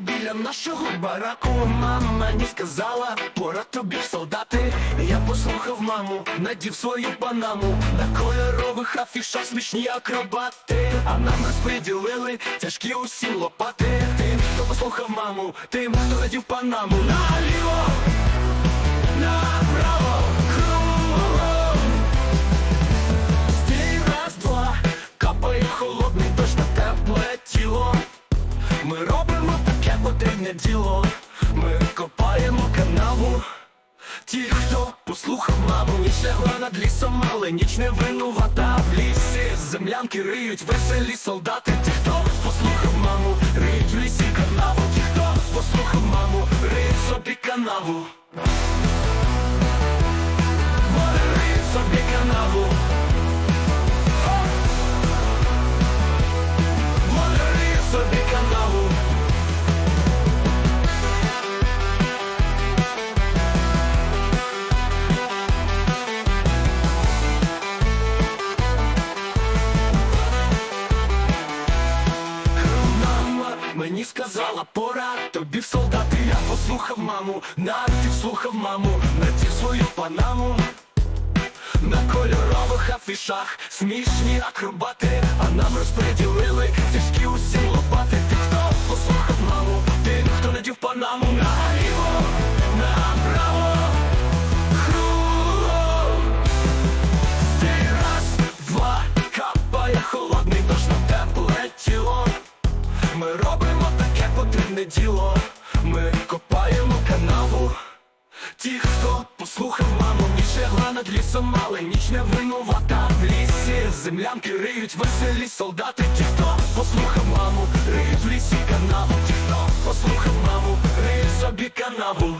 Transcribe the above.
біля нашого бараку. Мама мені сказала, пора тобі в солдати. Я послухав маму, надів свою панаму. На кольорових афішах смішні акробати. А нам розподілили тяжкі усі лопати. Тим, хто послухав маму, тим, хто надів панаму. Наліво, таке діло. Ми копаємо канаву. Ті, хто послухав маму, і лягла над лісом, але ніч не винувата в лісі. Землянки риють веселі солдати. Ті, хто послухав маму, риють в лісі канаву. Ті, хто послухав маму, риють собі канаву. Сказала, пора тобі в солдати. Я послухав маму, навіть слухав маму, надів свою панаму. На кольорових афішах смішні акробати, а нам розподілили тяжкі усі лопати. Потрібне діло. Ми копаємо канаву. Ті, хто послухав маму, ніч лягла над лісом, але ніч не винувата в лісі. Землянки риють веселі солдати. Ті, хто послухав маму, риють в лісі канаву. Ті, хто послухав маму, риють собі канаву.